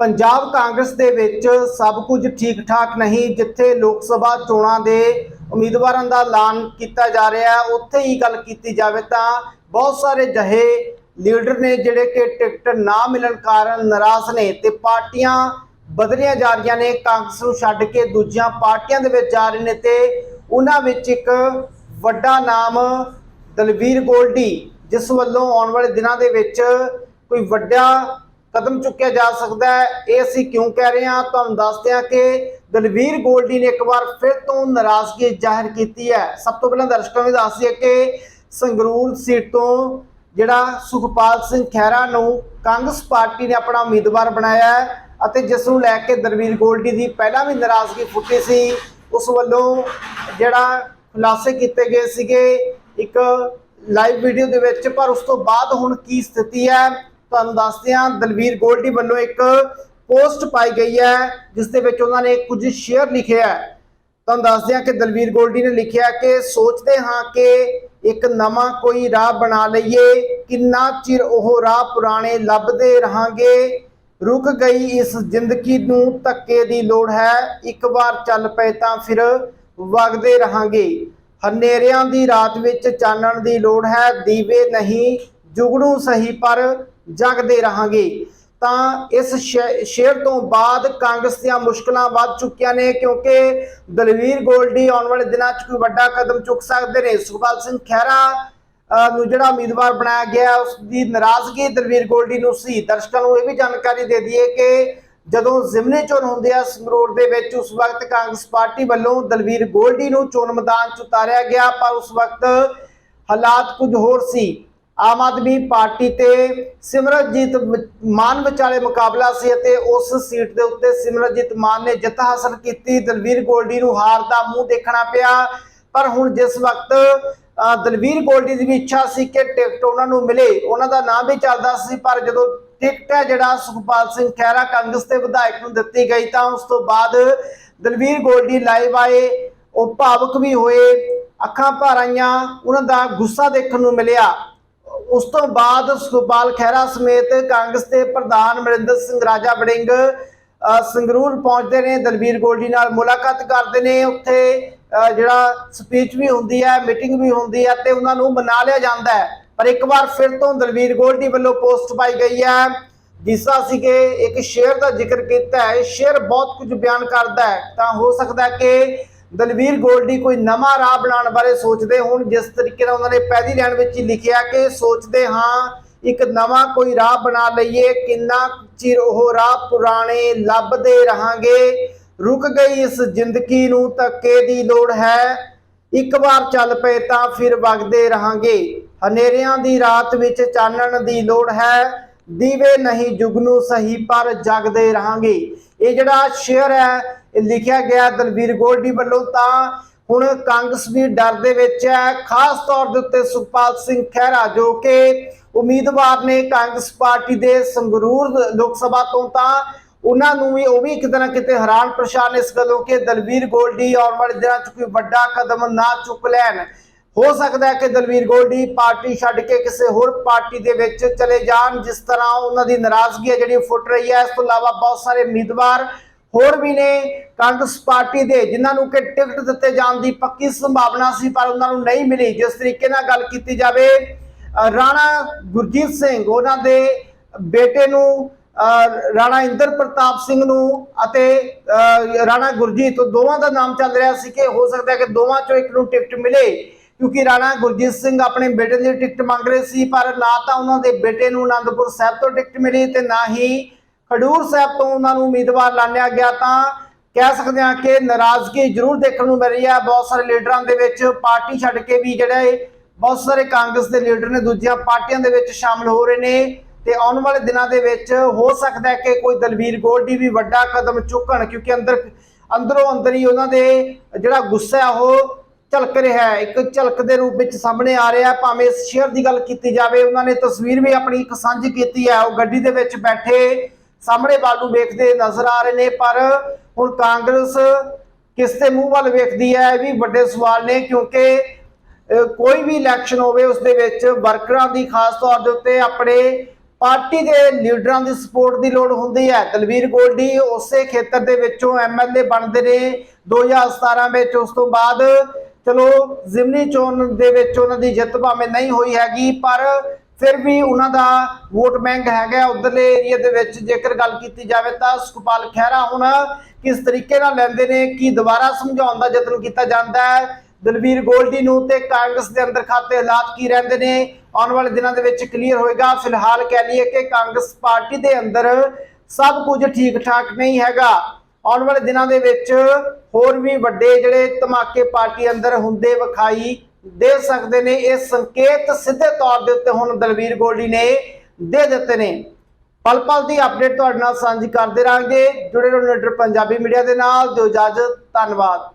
ਪੰਜਾਬ ਕਾਂਗਰਸ ਦੇ ਵਿੱਚ ਸਭ ਕੁਝ ਠੀਕ ਠਾਕ ਨਹੀਂ, ਜਿੱਥੇ ਲੋਕ ਸਭਾ ਚੋਣਾਂ ਦੇ ਉਮੀਦਵਾਰਾਂ ਦਾ ਐਲਾਨ ਕੀਤਾ ਜਾ ਰਿਹਾ ਹੈ ਉੱਥੇ ਹੀ ਗੱਲ ਕੀਤੀ ਜਾਵੇ ਤਾਂ ਬਹੁਤ ਸਾਰੇ ਜਹੇ ਲੀਡਰ ਨੇ ਜਿਹੜੇ ਕਿ ਟਿਕਟ ਨਾ ਮਿਲਣ ਕਾਰਨ ਨਾਰਾਜ਼ ਨੇ ਤੇ ਪਾਰਟੀਆਂ ਬਦਲੀਆਂ ਜਾ ਰਹੀਆਂ ਨੇ, ਕਾਂਗਰਸ ਨੂੰ ਛੱਡ ਕੇ ਦੂਜੀਆਂ ਪਾਰਟੀਆਂ ਦੇ ਵਿੱਚ ਜਾ ਰਹੇ ਨੇ ਤੇ ਉਹਨਾਂ ਵਿੱਚ ਇੱਕ ਵੱਡਾ ਨਾਮ ਦਲਵੀਰ ਗੋਲਡੀ, ਜਿਸ ਵੱਲੋਂ ਆਉਣ ਵਾਲੇ ਦਿਨਾਂ ਦੇ ਵਿੱਚ ਕੋਈ ਵੱਡਾ ਕਦਮ ਚੁੱਕਿਆ ਜਾ ਸਕਦਾ ਹੈ। ਇਹ ਅਸੀਂ ਕਿਉਂ ਕਹਿ ਰਹੇ ਹਾਂ? ਤੁਹਾਨੂੰ ਦੱਸਦੇ ਹਾਂ ਕਿ ਦਲਵੀਰ ਗੋਲਡੀ ਨੇ ਇੱਕ ਵਾਰ ਫਿਰ ਤੋਂ ਨਾਰਾਜ਼ਗੀ ਜ਼ਾਹਿਰ ਕੀਤੀ ਹੈ। ਸਭ ਤੋਂ ਪਹਿਲਾਂ ਦਰਸ਼ਕਾਂ ਨੂੰ ਦੱਸ ਦਈਏ ਕਿ ਸੰਗਰੂਰ ਸੀਟ ਤੋਂ ਜਿਹੜਾ ਸੁਖਪਾਲ ਸਿੰਘ ਖਹਿਰਾ ਨੂੰ ਕਾਂਗਰਸ ਪਾਰਟੀ ਨੇ ਆਪਣਾ ਉਮੀਦਵਾਰ ਬਣਾਇਆ ਹੈ ਅਤੇ ਜਿਸ ਨੂੰ ਲੈ ਕੇ ਦਲਵੀਰ ਗੋਲਡੀ ਦੀ ਪਹਿਲਾਂ ਵੀ ਨਾਰਾਜ਼ਗੀ ਫੁੱਟੀ ਸੀ, ਉਸ ਵੱਲੋਂ ਜਿਹੜਾ ਖੁਲਾਸੇ ਕੀਤੇ ਗਏ ਸੀਗੇ ਇੱਕ ਲਾਈਵ ਵੀਡੀਓ ਦੇ ਵਿੱਚ। ਪਰ ਉਸ ਤੋਂ ਬਾਅਦ ਹੁਣ ਕੀ ਸਥਿਤੀ ਹੈ? ਤੁਹਾਨੂੰ ਦੱਸਦੇ ਹਾਂ, ਦਲਵੀਰ ਗੋਲਡੀ ਵੱਲੋਂ ਇੱਕ ਪੋਸਟ ਪਾਈ ਗਈ ਹੈ, ਜਿਸ ਦੇ ਵਿੱਚ ਉਹਨਾਂ ਨੇ ਕੁਝ ਸ਼ੇਅਰ ਲਿਖਿਆ ਹੈ। ਤੁਹਾਨੂੰ ਦੱਸਦੇ ਹਾਂ ਕਿ ਦਲਵੀਰ ਗੋਲਡੀ ਨੇ ਲਿਖਿਆ ਕਿ ਸੋਚਦੇ ਹਾਂ ਕਿ ਇੱਕ ਨਵਾਂ ਕੋਈ ਰਾਹ ਬਣਾ ਲਈਏ, ਕਿੰਨਾ ਚਿਰ ਉਹ ਰਾਹ ਪੁਰਾਣੇ ਲੱਭਦੇ ਰਹਾਂਗੇ। ਰੁਕ ਗਈ ਇਸ ਜ਼ਿੰਦਗੀ ਨੂੰ, ਧੱਕੇ ਦੀ ਲੋੜ ਹੈ, ਇੱਕ ਵਾਰ ਚੱਲ ਪਏ ਤਾਂ ਫਿਰ ਵਗਦੇ ਰਹਾਂਗੇ। ਹਨੇਰਿਆਂ ਦੀ ਰਾਤ ਵਿੱਚ ਚਾਨਣ ਦੀ ਲੋੜ ਹੈ, ਦੀਵੇ ਨਹੀਂ, ਜੁਗਣੂ ਸਹੀ ਪਰ ਜਗਦੇ ਰਹਾਂਗੇ। ਤਾਂ ਇਸ ਸ਼ੇ- ਸ਼ੇਰ ਤੋਂ ਬਾਅਦ ਕਾਂਗਰਸ ਦੀਆਂ ਮੁਸ਼ਕਲਾਂ ਵੱਧ ਚੁੱਕੀਆਂ ਨੇ, ਕਿਉਂਕਿ ਦਲਵੀਰ ਗੋਲਡੀ ਆਉਣ ਵਾਲੇ ਦਿਨਾਂ 'ਚ ਕੋਈ ਵੱਡਾ ਕਦਮ ਚੁੱਕ ਸਕਦੇ ਨੇ। ਸੁਖਪਾਲ ਸਿੰਘ ਖਹਿਰਾ ਨੂੰ ਜਿਹੜਾ ਉਮੀਦਵਾਰ ਬਣਾਇਆ ਗਿਆ, ਉਸ ਦੀ ਨਾਰਾਜ਼ਗੀ ਦਲਵੀਰ ਗੋਲਡੀ ਨੂੰ ਸੀ। ਦਰਸ਼ਕਾਂ ਨੂੰ ਇਹ ਵੀ ਜਾਣਕਾਰੀ ਦੇ ਦਈਏ ਕਿ ਜਦੋਂ ਜ਼ਿਮਨੀ ਚੋਣ ਹੁੰਦੇ ਆ ਸੰਗਰੂਰ ਦੇ ਵਿੱਚ, ਉਸ ਵਕਤ ਕਾਂਗਰਸ ਪਾਰਟੀ ਵੱਲੋਂ ਦਲਵੀਰ ਗੋਲਡੀ ਨੂੰ ਚੋਣ ਮੈਦਾਨ 'ਚ ਉਤਾਰਿਆ ਗਿਆ, ਪਰ ਉਸ ਵਕਤ ਹਾਲਾਤ ਕੁਝ ਹੋਰ ਸੀ। ਆਮ ਆਦਮੀ ਪਾਰਟੀ ਤੇ ਸਿਮਰਨਜੀਤ ਮਾਨ ਵਿਚਾਲੇ ਮੁਕਾਬਲਾ ਸੀ ਅਤੇ ਉਸ ਸੀਟ ਦੇ ਉੱਤੇ ਸਿਮਰਨਜੀਤ ਮਾਨ ਨੇ ਜਿੱਤ ਹਾਸਲ ਕੀਤੀ। ਦਲਵੀਰ ਗੋਲਡੀ ਨੂੰ ਹਾਰ ਦਾ ਮੂੰਹ ਦੇਖਣਾ ਪਿਆ। ਪਰ ਹੁਣ ਜਿਸ ਵਕਤ ਦਲਵੀਰ ਗੋਲਡੀ ਦੀ ਵੀ ਇੱਛਾ ਸੀ ਕਿ ਟਿਕਟ ਉਹਨਾਂ ਨੂੰ ਮਿਲੇ, ਉਹਨਾਂ ਦਾ ਨਾਮ ਵੀ ਚੱਲਦਾ ਸੀ, ਪਰ ਜਦੋਂ ਟਿਕਟ ਹੈ ਜਿਹੜਾ ਸੁਖਪਾਲ ਸਿੰਘ ਖਹਿਰਾ ਕਾਂਗਰਸ ਦੇ ਵਿਧਾਇਕ ਨੂੰ ਦਿੱਤੀ ਗਈ ਤਾਂ ਉਸ ਤੋਂ ਬਾਅਦ ਦਲਵੀਰ ਗੋਲਡੀ ਲਾਈਵ ਆਏ। ਉਹ ਭਾਵਕ ਵੀ ਹੋਏ, ਅੱਖਾਂ ਭਰ ਆਈਆਂ, ਉਹਨਾਂ ਦਾ ਗੁੱਸਾ ਦੇਖਣ ਨੂੰ ਮਿਲਿਆ। ਉਸ ਤੋਂ ਬਾਅਦ ਸੁਖਪਾਲ ਖਹਿਰਾ ਸਮੇਤ ਕਾਂਗਰਸ ਦੇ ਪ੍ਰਧਾਨ ਅਮਰਿੰਦਰ ਸਿੰਘ ਰਾਜਾ ਵੜਿੰਗ ਸੰਗਰੂਰ ਪਹੁੰਚਦੇ ਨੇ ਦਲਬੀਰ ਗੋਲਡੀ ਨਾਲ ਮੁਲਾਕਾਤ ਕਰਦੇ ਨੇ ਉੱਥੇ ਅ, ਜਿਹੜਾ ਸਪੀਚ ਵੀ ਹੁੰਦੀ ਹੈ ਮੀਟਿੰਗ ਵੀ ਹੁੰਦੀ ਹੈ ਤੇ ਉਹਨਾਂ ਨੂੰ ਮਨਾ ਲਿਆ ਜਾਂਦਾ ਹੈ। ਪਰ ਇੱਕ ਵਾਰ ਫਿਰ ਤੋਂ ਦਲਬੀਰ ਗੋਲਡੀ ਵੱਲੋਂ ਪੋਸਟ ਪਾਈ ਗਈ ਹੈ। ਜਿਸਾ ਸੀ ਕਿ ਇੱਕ ਸ਼ੇਰ ਦਾ ਜ਼ਿਕਰ ਕੀਤਾ ਹੈ। ਸ਼ੇਰ ਬਹੁਤ ਕੁਝ ਬਿਆਨ ਕਰਦਾ ਹੈ। ਤਾਂ ਹੋ ਸਕਦਾ ਹੈ ਕਿ ਦਲਵੀਰ ਗੋਲਡੀ ਕੋਈ ਨਵਾਂ ਰਾਹ ਬਣਾਉਣ ਬਾਰੇ ਸੋਚਦੇ ਹੋਣ, ਜਿਸ ਤਰੀਕੇ ਨਾਲ ਉਹਨਾਂ ਨੇ ਪਹਿਲੀ ਲਾਈਨ ਵਿੱਚ ਹੀ ਲਿਖਿਆ ਕਿ ਸੋਚਦੇ ਹਾਂ ਇੱਕ ਨਵਾਂ ਕੋਈ ਰਾਹ ਬਣਾ ਲਈਏ, ਕਿੰਨਾ ਚਿਰ ਉਹ ਰਾਹ ਪੁਰਾਣੇ ਲੱਭਦੇ ਰਹਾਂਗੇ। ਰੁਕ ਗਈ ਇਸ ਜ਼ਿੰਦਗੀ ਨੂੰ, ਧੱਕੇ ਦੀ ਲੋੜ ਹੈ। ਇੱਕ ਵਾਰ ਚੱਲ ਪਏ ਤਾਂ ਫਿਰ ਵਗਦੇ ਰਹਾਂਗੇ। ਹਨੇਰਿਆਂ ਦੀ ਰਾਤ ਵਿੱਚ ਚਾਨਣ ਦੀ ਲੋੜ ਹੈ। ਦੀਵੇ ਨਹੀਂ ਜੁਗਨੂ ਸਹੀ ਪਰ ਜਗਦੇ ਰਹਾਂਗੇ। ਇਹ ਜਿਹੜਾ ਸ਼ੇਅਰ ਹੈ, ਇਹ ਲਿਖਿਆ ਗਿਆ ਦਲਵੀਰ ਗੋਲਡੀ ਵੱਲੋਂ ਤਾਂ ਹੁਣ ਕਾਂਗਰਸ ਵੀ ਡਰ ਦੇ ਵਿੱਚ ਹੈ। ਖਾਸ ਤੌਰ ਦੇ ਉੱਤੇ ਸੁਖਪਾਲ ਸਿੰਘ ਖਹਿਰਾ ਜੋ ਕਿ ਉਮੀਦਵਾਰ ਨੇ ਕਾਂਗਰਸ ਪਾਰਟੀ ਦੇ ਸੰਗਰੂਰ ਲੋਕ ਸਭਾ ਤੋਂ ਤਾਂ ਉਹਨਾਂ ਨੂੰ ਵੀ ਉਹ ਵੀ ਕਿਤੇ ਨਾ ਕਿਤੇ ਹੈਰਾਨ ਪਰੇਸ਼ਾਨ ਇਸ ਗੱਲੋਂ ਕਿ ਦਲਵੀਰ ਗੋਲਡੀ ਆਉਣ ਵਾਲੇ ਦਿਨਾਂ 'ਚ ਕੋਈ ਵੱਡਾ ਕਦਮ ਨਾ ਚੁੱਕ ਲੈਣ। ਹੋ ਸਕਦਾ ਹੈ ਕਿ ਦਲਵੀਰ ਗੋਲਡੀ ਪਾਰਟੀ ਛੱਡ ਕੇ ਕਿਸੇ ਹੋਰ ਪਾਰਟੀ ਦੇ ਵਿੱਚ ਚਲੇ ਜਾਣ, ਜਿਸ ਤਰ੍ਹਾਂ ਉਹਨਾਂ ਦੀ ਨਾਰਾਜ਼ਗੀ ਹੈ ਜਿਹੜੀ ਫੁੱਟ ਰਹੀ ਹੈ। ਇਸ ਤੋਂ ਇਲਾਵਾ ਬਹੁਤ ਸਾਰੇ ਉਮੀਦਵਾਰ ਹੋਰ ਵੀ ਨੇ ਕਾਂਗਰਸ ਪਾਰਟੀ ਦੇ, ਜਿਨ੍ਹਾਂ ਨੂੰ ਕਿ ਟਿਕਟ ਦਿੱਤੇ ਜਾਣ ਦੀ ਪੱਕੀ ਸੰਭਾਵਨਾ ਸੀ, ਪਰ ਉਹਨਾਂ ਨੂੰ ਨਹੀਂ ਮਿਲੀ। ਜਿਸ ਤਰੀਕੇ ਨਾਲ ਗੱਲ ਕੀਤੀ ਜਾਵੇ ਰਾਣਾ ਗੁਰਜੀਤ ਸਿੰਘ, ਉਹਨਾਂ ਦੇ ਬੇਟੇ ਨੂੰ ਰਾਣਾ ਇੰਦਰ ਪ੍ਰਤਾਪ ਸਿੰਘ ਨੂੰ ਅਤੇ ਰਾਣਾ ਗੁਰਜੀਤ ਦੋਵਾਂ ਦਾ ਨਾਮ ਚੱਲ ਰਿਹਾ ਸੀ ਕਿ ਹੋ ਸਕਦਾ ਹੈ ਕਿ ਦੋਵਾਂ ਚੋਂ ਇੱਕ ਨੂੰ ਟਿਕਟ ਮਿਲੇ। ਕਿਉਂਕਿ ਰਾਣਾ ਗੁਰਜੀਤ ਸਿੰਘ ਆਪਣੇ ਬੇਟੇ ਦੀ ਟਿਕਟ ਮੰਗ ਰਹੇ ਸੀ, ਪਰ ਨਾ ਤਾਂ ਉਹਨਾਂ ਦੇ ਬੇਟੇ ਨੂੰ ਆਨੰਦਪੁਰ ਸਾਹਿਬ ਤੋਂ ਟਿਕਟ ਮਿਲੀ ਤੇ ਨਾ ਹੀ ਖਡੂਰ ਸਾਹਿਬ ਤੋਂ ਉਹਨਾਂ ਨੂੰ ਉਮੀਦਵਾਰ ਲਾਣਿਆ ਗਿਆ ਤਾਂ ਕਹਿ ਸਕਦੇ ਹਾਂ ਕਿ ਨਾਰਾਜ਼ਗੀ ਜ਼ਰੂਰ ਦੇਖਣ ਨੂੰ ਮਿਲ ਰਹੀ ਹੈ। ਬਹੁਤ ਸਾਰੇ ਲੀਡਰਾਂ ਦੇ ਵਿੱਚ ਪਾਰਟੀ ਛੱਡ ਕੇ ਵੀ ਜਿਹੜੇ ਬਹੁਤ ਸਾਰੇ ਕਾਂਗਰਸ ਦੇ ਲੀਡਰ ਨੇ, ਦੂਜੀਆਂ ਪਾਰਟੀਆਂ ਦੇ ਵਿੱਚ ਸ਼ਾਮਲ ਹੋ ਰਹੇ ਨੇ ਤੇ ਆਉਣ ਵਾਲੇ ਦਿਨਾਂ ਦੇ ਵਿੱਚ ਹੋ ਸਕਦਾ ਹੈ ਕਿ ਕੋਈ ਦਲਵੀਰ ਗੋਲਡੀ ਵੀ ਵੱਡਾ ਕਦਮ ਚੁੱਕਣ, ਕਿਉਂਕਿ ਅੰਦਰ, ਅੰਦਰੋਂ ਅੰਦਰ ਹੀ ਉਹਨਾਂ ਦੇ ਜਿਹੜਾ ਗੁੱਸਾ ਉਹ ਝਲਕ ਰਿਹਾ ਹੈ। ਇੱਕ ਝਲਕ ਦੇ ਰੂਪ ਵਿੱਚ ਸਾਹਮਣੇ ਆ ਰਿਹਾ ਭਾਵੇਂ ਇਸ ਸ਼ੇਅਰ ਦੀ ਗੱਲ ਕੀਤੀ ਜਾਵੇ, ਉਹਨਾਂ ਨੇ ਤਸਵੀਰ ਵੀ ਆਪਣੀ ਇੱਕ ਸਾਂਝੀ ਕੀਤੀ ਹੈ। ਉਹ ਗੱਡੀ ਦੇ ਵਿੱਚ ਬੈਠੇ ਸਾਹਮਣੇ ਵੱਲ ਨੂੰ ਵੇਖਦੇ ਨਜ਼ਰ ਆ ਰਹੇ ਨੇ, ਪਰ ਹੁਣ ਕਾਂਗਰਸ ਕਿਸ ਦੇ ਮੂੰਹ ਵੱਲ ਵੇਖਦੀ ਹੈ? ਇਹ ਵੀ ਵੱਡੇ ਸਵਾਲ ਨੇ, ਕਿਉਂਕਿ ਕੋਈ ਵੀ ਇਲੈਕਸ਼ਨ ਹੋਵੇ, ਉਸ ਦੇ ਵਿੱਚ ਵਰਕਰਾਂ ਦੀ, ਖਾਸ ਤੌਰ ਦੇ ਉੱਤੇ ਆਪਣੇ ਪਾਰਟੀ ਦੇ ਲੀਡਰਾਂ ਦੀ ਸਪੋਰਟ ਦੀ ਲੋੜ ਹੁੰਦੀ ਹੈ। ਦਲਵੀਰ ਗੋਲਡੀ ਉਸੇ ਖੇਤਰ ਦੇ ਵਿੱਚੋਂ ਐਮਐਲਏ ਬਣਦੇ ਨੇ। 2017 ਵਿੱਚ ਉਸ ਤੋਂ ਬਾਅਦ ਚਲੋ, ਜ਼ਿਮਨੀ ਚੋਣ ਦੇ ਵਿੱਚ ਉਹਨਾਂ ਦੀ ਜਿੱਤ ਭਾਵੇਂ ਨਹੀਂ ਹੋਈ ਹੈਗੀ, ਪਰ ਫਿਰ ਵੀ ਉਹਨਾਂ ਦਾ ਵੋਟ ਬੈਂਕ ਹੈਗਾ ਉਧਰਲੇ ਏਰੀਆ ਦੇ ਵਿੱਚ। ਜੇਕਰ ਗੱਲ ਕੀਤੀ ਜਾਵੇ ਤਾਂ ਸੁਖਪਾਲ ਖਹਿਰਾ ਹੁਣ ਕਿਸ ਤਰੀਕੇ ਨਾਲ ਲੈਂਦੇ ਨੇ, ਕੀ ਦੁਬਾਰਾ ਸਮਝਾਉਣ ਦਾ ਯਤਨ ਕੀਤਾ ਜਾਂਦਾ ਹੈ? ਦਲਵੀਰ ਗੋਲਡੀ ਨੂੰ ਤੇ ਕਾਂਗਰਸ ਦੇ ਅੰਦਰ ਖਾਤੇ ਹਾਲਾਤ ਕੀ ਰਹਿੰਦੇ ਨੇ? ਆਉਣ ਵਾਲੇ ਦਿਨਾਂ ਦੇ ਵਿੱਚ ਕਲੀਅਰ ਹੋਏਗਾ। ਫਿਲਹਾਲ ਕਹਿ ਲਈਏ ਕਿ ਕਾਂਗਰਸ ਪਾਰਟੀ ਦੇ ਅੰਦਰ ਸਭ ਕੁਝ ਠੀਕ ਠਾਕ ਨਹੀਂ ਹੈਗਾ। ਆਉਣ ਵਾਲੇ ਦਿਨਾਂ ਦੇ ਵਿੱਚ ਹੋਰ ਵੀ ਵੱਡੇ ਜਿਹੜੇ ਧਮਾਕੇ ਪਾਰਟੀ ਅੰਦਰ ਹੁੰਦੇ ਵਿਖਾਈ ਦੇ ਸਕਦੇ ਨੇ, ਇਹ ਸੰਕੇਤ ਸਿੱਧੇ ਤੌਰ ਦੇ ਉੱਤੇ ਹੁਣ ਦਲਵੀਰ ਗੋਲਡੀ ਨੇ ਦੇ ਦਿੱਤੇ ਨੇ। ਪਲ ਪਲ ਦੀ ਅਪਡੇਟ ਤੁਹਾਡੇ ਨਾਲ ਸਾਂਝੀ ਕਰਦੇ ਰਾਂਗੇ ਜੁੜੇ ਰਹੋ ਲੀਡਰ ਪੰਜਾਬੀ ਮੀਡੀਆ ਦੇ ਨਾਲ। ਦਿਓ ਇਜਾਜ਼ਤ। ਧੰਨਵਾਦ।